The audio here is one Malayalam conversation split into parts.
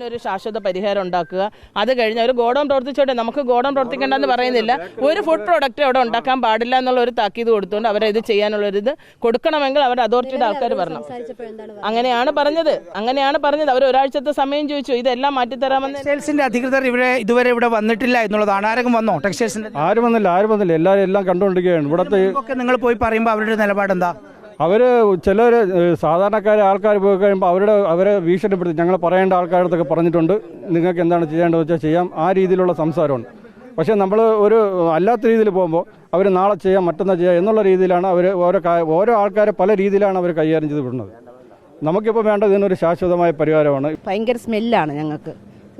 ഇതിനൊരു ശാശ്വത പരിഹാരം ഉണ്ടാക്കുക. അത് കഴിഞ്ഞ് ഒരു ഗോഡൗൺ പ്രവർത്തിച്ചോട്ടെ. നമുക്ക് ഗോഡൗൺ പ്രവർത്തിക്കേണ്ടെന്ന് പറയുന്നില്ല. ഒരു ഫുഡ് പ്രോഡക്റ്റ് അവിടെ ഉണ്ടാക്കാൻ പാടില്ല എന്നുള്ള ഒരു താക്കീത് കൊടുത്തുകൊണ്ട് അവരെ ഇത് ചെയ്യാനുള്ള ഒരു ഇത് കൊടുക്കണമെങ്കിൽ അവരുടെ അതോറിറ്റിയുടെ ആൾക്കാർ പറഞ്ഞു അങ്ങനെയാണ് പറഞ്ഞത്. അങ്ങനെയാണ് പറഞ്ഞത്. അവർ ഒരാഴ്ചത്തെ സമയം ചോദിച്ചു. ഇതെല്ലാം മാറ്റിത്തരാമെന്ന് ടെക്സ്റ്റൈൽസിന്റെ അധികൃതർ ഇവിടെ ഇതുവരെ ഇവിടെ വന്നിട്ടില്ല എന്നുള്ളതാണ്. ആരെങ്കിലും വന്നോ ടെക്സ്റ്റൈൽസിന്റെ? ആരും വന്നില്ല. ആരും വന്നില്ല. എല്ലാവരും എല്ലാം കണ്ടുകൊണ്ടിരിക്കുകയാണ്. ഇവിടത്തെ നിങ്ങൾ പോയി പറയുമ്പോൾ അവരുടെ നിലപാട് എന്താ അവർ ചിലർ സാധാരണക്കാർ ആൾക്കാർ പോയി കഴിയുമ്പോൾ അവരുടെ അവരെ ഭീഷണിപ്പെടുത്തി. ഞങ്ങൾ പറയേണ്ട ആൾക്കാരടുത്തൊക്കെ പറഞ്ഞിട്ടുണ്ട്. നിങ്ങൾക്ക് എന്താണ് ചെയ്യേണ്ടത് വെച്ചാൽ ചെയ്യാം. ആ രീതിയിലുള്ള സംസാരമാണ്. പക്ഷേ നമ്മൾ ഒരു അല്ലാത്ത രീതിയിൽ പോകുമ്പോൾ അവർ നാളെ ചെയ്യാം മറ്റന്നാൾ ചെയ്യാം എന്നുള്ള രീതിയിലാണ് അവർ ഓരോ ഓരോ ആൾക്കാരെ പല രീതിയിലാണ് അവർ കൈകാര്യം ചെയ്ത് വിടുന്നത്. നമുക്കിപ്പോൾ വേണ്ടത് ഇതിനൊരു ശാശ്വതമായ പരിഹാരമാണ്. ഭയങ്കര സ്മെല്ലാണ് ഞങ്ങൾക്ക്.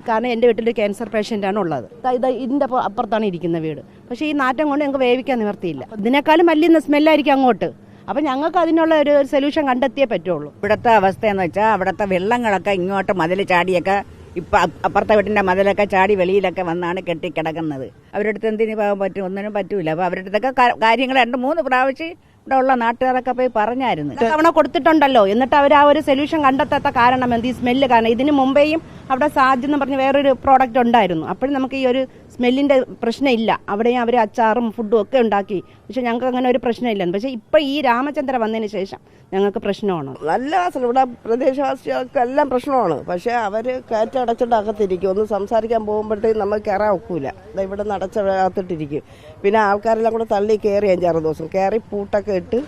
കാരണം എന്റെ വീട്ടിൽ ക്യാൻസർ പേഷ്യന്റാണ് ഉള്ളത്. ഇത് ഇതിന്റെ അപ്പുറത്താണ് ഇരിക്കുന്ന വീട്. പക്ഷേ ഈ നാറ്റം കൊണ്ട് ഞങ്ങൾക്ക് വേവിക്കാൻ നിവർത്തിയില്ല ഇതിനേക്കാളും വലിയ സ്മെല്ലായിരിക്കും അങ്ങോട്ട്. അപ്പം ഞങ്ങൾക്ക് അതിനുള്ള ഒരു സൊല്യൂഷൻ കണ്ടെത്തിയേ പറ്റുള്ളൂ. ഇവിടുത്തെ അവസ്ഥയെന്ന് വെച്ചാൽ അവിടുത്തെ വെള്ളങ്ങളൊക്കെ ഇങ്ങോട്ട് മതിൽ ചാടിയൊക്കെ ഇപ്പം അപ്പുറത്തെ വീട്ടിന്റെ മതിലൊക്കെ ചാടി വെളിയിലൊക്കെ വന്നാണ് കെട്ടിക്കിടക്കുന്നത്. അവരുടെ അടുത്ത് എന്തിനു പോകാൻ പറ്റും? ഒന്നിനും പറ്റൂല. അപ്പോൾ അവരുടെ അടുത്തൊക്കെ കാര്യങ്ങൾ രണ്ട് മൂന്ന് പ്രാവശ്യം ഇവിടെ ഉള്ള നാട്ടുകാരൊക്കെ പോയി പറഞ്ഞായിരുന്നു. തവണ കൊടുത്തിട്ടുണ്ടല്ലോ. എന്നിട്ട് അവർ ആ ഒരു സൊല്യൂഷൻ കണ്ടെത്താത്ത കാരണം എന്ത്? ഈ സ്മെല്ല് കാരണം. ഇതിന് മുമ്പേയും അവിടെ സാജ് എന്ന് പറഞ്ഞ വേറൊരു പ്രോഡക്റ്റ് ഉണ്ടായിരുന്നു. അപ്പോഴും നമുക്ക് ഈ ഒരു സ്മെല്ലിന്റെ പ്രശ്നമില്ല. അവിടെയും അവർ അച്ചാറും ഫുഡും ഒക്കെ ഉണ്ടാക്കി. പക്ഷെ ഞങ്ങൾക്ക് അങ്ങനെ ഒരു പ്രശ്നമില്ല പക്ഷെ ഇപ്പൊ ഈ രാമചന്ദ്ര വന്നതിന് ശേഷം ഞങ്ങൾക്ക് പ്രശ്നമാണ്. നല്ല ഇവിടെ പ്രദേശവാസികൾക്കെല്ലാം പ്രശ്നമാണ്. പക്ഷേ അവർ കയറ്റടച്ചിട്ട് അകത്തിരിക്കും ഒന്ന് സംസാരിക്കാൻ പോകുമ്പോഴത്തേക്കും നമ്മൾ കയറാൻ ഒക്കൂല. ഇവിടെ നടച്ചകത്തിട്ടിരിക്കും പിന്നെ ആൾക്കാരെല്ലാം കൂടെ തള്ളി കയറി അഞ്ചാറ് ദിവസം. കയറി പൂട്ടൊക്കെ పెట్టు.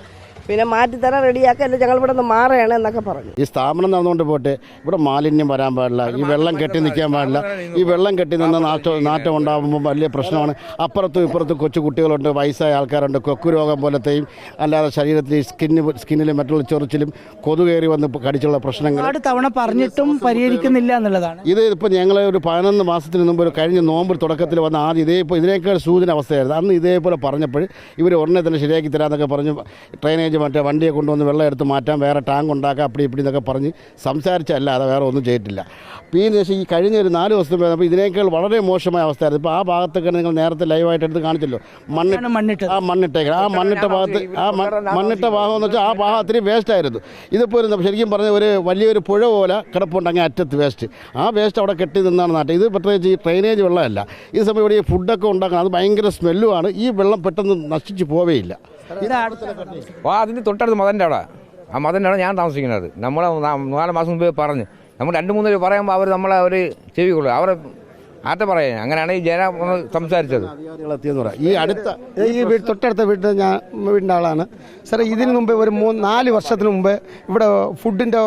പിന്നെ മാറ്റിത്തരാൻ റെഡിയാക്കല്ല ഞങ്ങൾ ഇവിടെ നിന്ന് മാറുകയാണ് എന്നൊക്കെ പറഞ്ഞു. ഈ സ്ഥാപനം നടന്നുകൊണ്ട് പോട്ടെ ഇവിടെ മാലിന്യം വരാൻ പാടില്ല ഈ വെള്ളം കെട്ടി നിൽക്കാൻ പാടില്ല. ഈ വെള്ളം കെട്ടി നിന്ന് നാറ്റം നാറ്റം ഉണ്ടാകുമ്പോൾ വലിയ പ്രശ്നമാണ്. അപ്പുറത്തും ഇപ്പുറത്തും കൊച്ചു കുട്ടികളുണ്ട് വയസ്സായ ആൾക്കാരുണ്ട് കൊക്കു രോഗം പോലത്തെയും അല്ലാതെ ശരീരത്തിൽ സ്കിന്നിന് സ്കിന്ന് സ്കിന്നിൽ മറ്റുള്ള ചൊറിച്ചിലും കൊതുകേറി വന്ന് കടിച്ചുള്ള പ്രശ്നങ്ങൾ. ഒരുപാട് തവണ പറഞ്ഞിട്ടും പരിഹരിക്കുന്നില്ല എന്നുള്ളതാണ്. ഇത് ഇപ്പോൾ ഞങ്ങൾ ഒരു പതിനൊന്ന് മാസത്തിന് മുമ്പ് ഒരു കഴിഞ്ഞ നോമ്പ് തുടക്കത്തിൽ വന്ന ആദ്യം ഇതേ ഇതിനേക്കാൾ സൂചന അവസ്ഥയായിരുന്നു. അന്ന് ഇതേപോലെ പറഞ്ഞപ്പോൾ ഇവർ ഉടനെ തന്നെ ശരിയാക്കി തരാമെന്നൊക്കെ പറഞ്ഞ്. ഡ്രൈനേജ് മറ്റേ വണ്ടിയെ കൊണ്ടുവന്ന് വെള്ളം എടുത്ത് മാറ്റാം വേറെ ടാങ്ക് ഉണ്ടാക്കാം അപ്പടി ഇപ്പടി എന്നൊക്കെ പറഞ്ഞ് സംസാരിച്ചല്ലാതെ വേറെ ഒന്നും ചെയ്തിട്ടില്ല. പിന്നെ വെച്ചാൽ ഈ കഴിഞ്ഞ ഒരു നാല് ദിവസത്തിന് അപ്പോൾ ഇതിനേക്കാൾ വളരെ മോശമായ അവസ്ഥയായിരുന്നു. ഇപ്പോൾ ആ ഭാഗത്തൊക്കെ നിങ്ങൾ നേരത്തെ ലൈവായിട്ട് എടുത്ത് കാണിച്ചല്ലോ. മണ്ണ് മണ്ണിട്ട്. ആ മണ്ണിട്ടേക്ക് ആ മണ്ണിട്ട ഭാഗത്ത് ആ മണ്ണിട്ട ഭാഗം എന്ന് വെച്ചാൽ ആ ഭാഗം അത്രയും വേസ്റ്റായിരുന്നു ഇതിപ്പോൾ ഒരു ശരിക്കും പറഞ്ഞ ഒരു വലിയൊരു പുഴ പോലെ കിടപ്പുണ്ടെങ്കിൽ അറ്റത്ത് വേസ്റ്റ് ആ വേസ്റ്റ് അവിടെ കെട്ടി നിന്നാണ് നാട്ടെ ഇത് പ്രത്യേകിച്ച് ഈ ഡ്രെയിനേജ് വെള്ളമല്ല. ഈ സമയം ഇവിടെ ഈ ഫുഡൊക്കെ ഉണ്ടാക്കണം അത് ഭയങ്കര സ്മെല്ലുമാണ് ഈ വെള്ളം പെട്ടെന്ന് നശിച്ചു പോവേയില്ല. അതിന് തൊട്ടടുത്ത് മതന്റെ അവിടെ. ആ മതന്റെ അവിടെ ഞാൻ താമസിക്കുന്നത്. നമ്മൾ നാല് മാസം മുമ്പേ പറഞ്ഞ്. നമ്മൾ രണ്ട് മൂന്ന് പേര് പറയുമ്പോൾ അവർ നമ്മളെ അവർ ചെവി കൊള്ളും. അവരെ ആറ്റ പറയാൻ അങ്ങനെയാണ് ഈ ജന സംസാരിച്ചത്. അധികാരികളെത്തിയെന്ന് പറയാം. ഈ അടുത്ത ഈ വീട് തൊട്ടടുത്ത വീട്ടിൽ ഞാൻ വീടിന്റെ ആളാണ്. സാറേ ഇതിന് മുമ്പ് ഒരു മൂന്ന് നാല് വർഷത്തിന് മുമ്പ് ഇവിടെ ഫുഡിന്റെ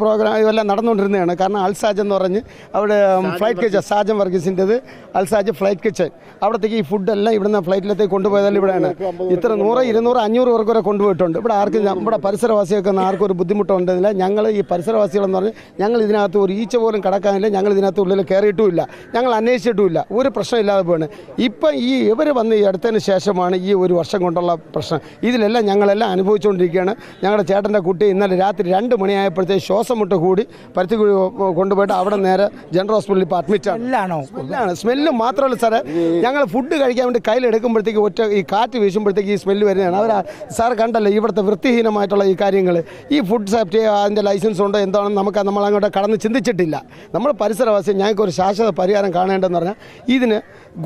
പ്രോഗ്രാം ഇതെല്ലാം നടന്നുകൊണ്ടിരുന്നതാണ്. കാരണം അൽസാജ് എന്ന് പറഞ്ഞ് അവിടെ ഫ്ലൈറ്റ് കിച്ചൺ സാജൻ വർഗീസിന്റെത് അൽസാജ് ഫ്ലൈറ്റ് കിച്ചൺ അവിടത്തേക്ക് ഈ ഫുഡെല്ലാം ഇവിടുന്ന് ഫ്ലൈറ്റിലത്തേക്ക് കൊണ്ടുപോയതെല്ലാം ഇവിടെയാണ്. ഇത്ര നൂറ് ഇരുന്നൂറ് അഞ്ഞൂറ് പേർക്ക് വരെ കൊണ്ടുപോയിട്ടുണ്ട്. ഇവിടെ ആർക്കും നമ്മുടെ പരിസരവാസികൾക്ക് ആർക്കും ഒരു ബുദ്ധിമുട്ടുണ്ടെന്നില്ല. ഞങ്ങൾ ഈ പരിസരവാസികളെന്ന് പറഞ്ഞ് ഞങ്ങൾ ഇതിനകത്ത് ഒരു ഈച്ച പോലും കടക്കാനില്ല. ഞങ്ങൾ ഇതിനകത്ത് ഉള്ളിൽ കയറിയിട്ടുമില്ല. ഞങ്ങൾ അന്വേഷിച്ചിട്ടുമില്ല. ഒരു പ്രശ്നമില്ലാതെ പോവാണ്. ഇപ്പം ഈ ഇവർ വന്ന് ഈ അടുത്തതിന് ശേഷമാണ് ഈ ഒരു വർഷം കൊണ്ടുള്ള പ്രശ്നം. ഇതിലെല്ലാം ഞങ്ങളെല്ലാം അനുഭവിച്ചുകൊണ്ടിരിക്കുകയാണ്. ഞങ്ങളുടെ ചേട്ടന്റെ കുട്ടി ഇന്നലെ രാത്രി രണ്ട് മണിയായപ്പോഴത്തേക്ക് ശ്വാസം മുട്ട കൂടി പരുത്തിക്കുഴി കൊണ്ടുപോയിട്ട് അവിടെ നേരെ ജനറൽ ഹോസ്പിറ്റലിൽ ഇപ്പോൾ അഡ്മിറ്റ് ആണ്. സ്മെല്ലാണ്? സ്മെല്ല് മാത്രമല്ല സാറേ ഞങ്ങൾ ഫുഡ് കഴിക്കാൻ വേണ്ടി കയ്യിലെടുക്കുമ്പോഴത്തേക്ക് ഒറ്റ ഈ കാറ്റ് വീശുമ്പോഴത്തേക്ക് ഈ സ്മെല്ല് വരുന്നതാണ്. അവർ സാർ കണ്ടല്ലോ ഇവിടുത്തെ വൃത്തിഹീനമായിട്ടുള്ള ഈ കാര്യങ്ങൾ ഈ ഫുഡ് സേഫ്റ്റി അതിന്റെ ലൈസൻസ് ഉണ്ടോ എന്താണെന്ന് നമുക്ക് നമ്മൾ അങ്ങോട്ട് കടന്ന് ചിന്തിച്ചിട്ടില്ല. നമ്മൾ പരിസരവാസി ഞങ്ങൾക്ക് ഒരു ശാശ്വത പരിഹാരം കാണേണ്ടതെന്ന് പറഞ്ഞാൽ ഇതിന്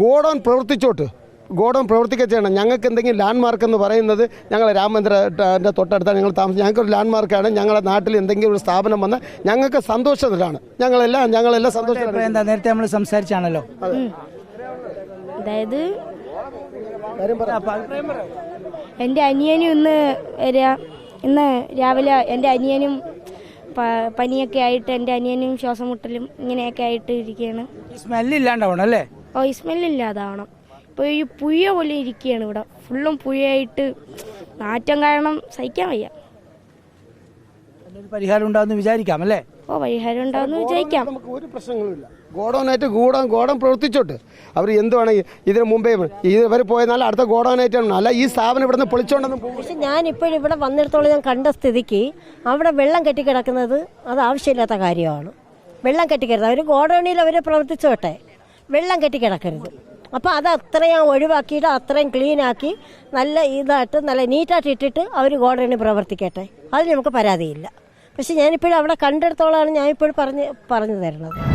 ഗോഡൗൺ പ്രവർത്തിച്ചോട്ട് ഗോഡൗൺ പ്രവർത്തിക്കുക ചെയ്യണം. ഞങ്ങൾക്ക് എന്തെങ്കിലും ലാൻഡ് മാർക്ക് എന്ന് പറയുന്നത് ഞങ്ങൾ രാമേന്ദ്രന്റെ തൊട്ടടുത്താണ് ഞങ്ങൾ താമസം ഞങ്ങൾക്കൊരു ലാൻഡ് മാർക്കാണ് ഞങ്ങളുടെ നാട്ടിൽ എന്തെങ്കിലും ഒരു സ്ഥാപനം വന്നാൽ ഞങ്ങൾക്ക് സന്തോഷത്തിലാണ്. ഞങ്ങളെല്ലാം ഞങ്ങളെല്ലാം സന്തോഷം എന്താ? നേരത്തെ നമ്മൾ സംസാരിച്ചാണല്ലോ. അതായത് എന്റെ അനിയനും ഇന്ന് ഇന്ന് രാവിലെ എന്റെ അനിയനും പനിയൊക്കെ ആയിട്ട് എന്റെ അനിയനും ശ്വാസം മുട്ടലും ഇങ്ങനെയൊക്കെ ആയിട്ട് ഇരിക്കുകയാണ് സ്മെല്ലില്ലാണ്ടാവണം അല്ലേ? ഓ സ്മെല്ലില്ലാതാവണം. ഇപ്പൊ ഈ പുഴ പോലെ ഇരിക്കുകയാണ് ഇവിടെ. ഫുള്ളും പുഴയായിട്ട് നാറ്റം കാരണം സഹിക്കാൻ വയ്യ. പരിഹാരം ഉണ്ടാവുന്ന വിചാരിക്കാം അല്ലേ? ഓ പരിഹാരം ഉണ്ടാവുമെന്ന് വിചാരിക്കാം. നമുക്ക് ഒരു പ്രശ്നങ്ങളുമില്ല. ഗോഡൗണായിട്ട് ഗോഡൗൺ ഗോഡൗൺ പ്രവർത്തിച്ചോട്ട്. അവർ എന്തുവാണ് ഇതിന് മുമ്പേ ഇവർ പോയതിനാൽ അടുത്ത ഗോഡൗണായിട്ടാണ് അല്ല ഈ സ്ഥാപനം ഇവിടുന്ന് നിന്ന് പൊളിച്ചോണ്ടെന്ന് പക്ഷെ ഞാൻ ഇപ്പോഴും ഇവിടെ വന്നിടത്തോളം ഞാൻ കണ്ട സ്ഥിതിക്ക് അവിടെ വെള്ളം കെട്ടിക്കിടക്കുന്നത് അത് ആവശ്യമില്ലാത്ത കാര്യമാണ്. വെള്ളം കെട്ടിക്കരുത്. അവർ ഗോഡൗണിൽ അവർ പ്രവർത്തിച്ചോട്ടെ. വെള്ളം കെട്ടിക്കിടക്കരുത്. അപ്പോൾ അത് അത്രയും ഒഴിവാക്കിയിട്ട് അത്രയും ക്ലീനാക്കി നല്ല ഇതായിട്ട് നല്ല നീറ്റായിട്ട് ഇട്ടിട്ട് അവർ ഗോഡൗണിൽ പ്രവർത്തിക്കട്ടെ. അതിന് നമുക്ക് പരാതിയില്ല. പക്ഷെ ഞാനിപ്പോഴും അവിടെ കണ്ടെടുത്തോളാണ് ഞാനിപ്പോഴും പറഞ്ഞ് പറഞ്ഞു തരുന്നത്.